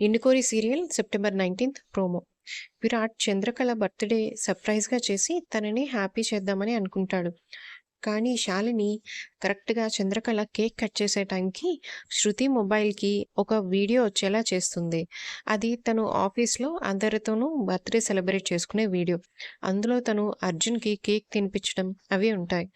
ఇండుకోరి serial September nineteenth promo. Virat Chandrakala birthday సర్ప్రైజ్గా చేసి తనని happy చేద్దామని అనుకుంటాడు. కానీ శాలిని కరెక్ట్గా చంద్రకళ కేక్ కట్ చేసే టైంకి శృతి మొబైల్కి ఒక వీడియో వచ్చేలా చేస్తుంది. అది తను ఆఫీస్లో అందరితోనూ బర్త్డే సెలబ్రేట్ చేసుకునే వీడియో. అందులో తను అర్జున్కి కేక్ తినిపించడం అవి ఉంటాయి.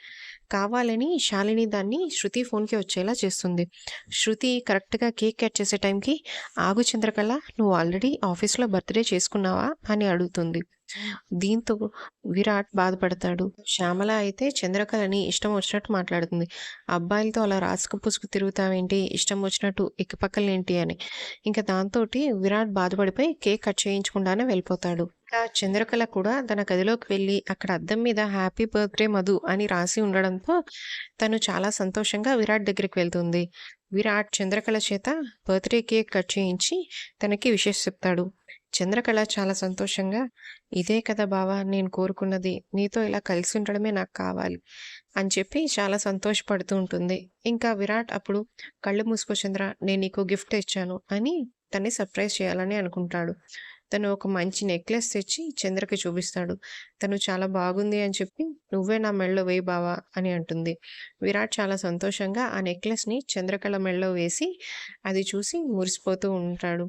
కావాలని శాలిని దాన్ని శృతి ఫోన్కి వచ్చేలా చేస్తుంది. శృతి కరెక్ట్గా కేక్ కట్ చేసే టైంకి ఆగు చంద్రకళ నువ్వు ఆల్రెడీ ఆఫీస్లో బర్త్డే చేసుకున్నావా? అని అడుగుతుంది. దీంతో విరాట్ బాధపడతాడు. శ్యామల అయితే చంద్రకళని ఇష్టం వచ్చినట్టు మాట్లాడుతుంది. అబ్బాయిలతో అలా రాసుకు పుసుకు తిరుగుతావేంటి? ఇష్టం వచ్చినట్టు ఎక్కిపక్కలేంటి? అని. ఇంకా దాంతో విరాట్ బాధపడిపోయి కేక్ కట్ చేయించకుండానే వెళ్ళిపోతాడు. ఇంకా చంద్రకళ కూడా తన గదిలోకి వెళ్ళి అక్కడ అద్దం మీద హ్యాపీ బర్త్డే మధు అని రాసి ఉండడంతో తను చాలా సంతోషంగా విరాట్ దగ్గరికి వెళ్తుంది. విరాట్ చంద్రకళ చేత బర్త్డే కేక్ కట్ చేయించి తనకి విషెస్ చెప్తాడు. చంద్రకళ చాలా సంతోషంగా ఇదే కదా బావా నేను కోరుకున్నది. నీతో ఇలా కలిసి ఉండడమే నాకు కావాలి అని చెప్పి చాలా సంతోషపడుతూ ఉంటుంది. ఇంకా విరాట్ అప్పుడు కళ్ళు మూసుకో చంద్ర నేను నీకు గిఫ్ట్ ఇచ్చాను అని తన్ని సర్ప్రైజ్ చేయాలని అనుకుంటాడు. తను ఒక మంచి నెక్లెస్ తెచ్చి చంద్రకి చూపిస్తాడు. తను చాలా బాగుంది అని చెప్పి నువ్వే నా మెళ్ళలో వేయి బావా అని అంటుంది. విరాట్ చాలా సంతోషంగా ఆ నెక్లెస్ని చంద్రకళ మెళ్ళలో వేసి అది చూసి మురిసిపోతూ ఉంటాడు.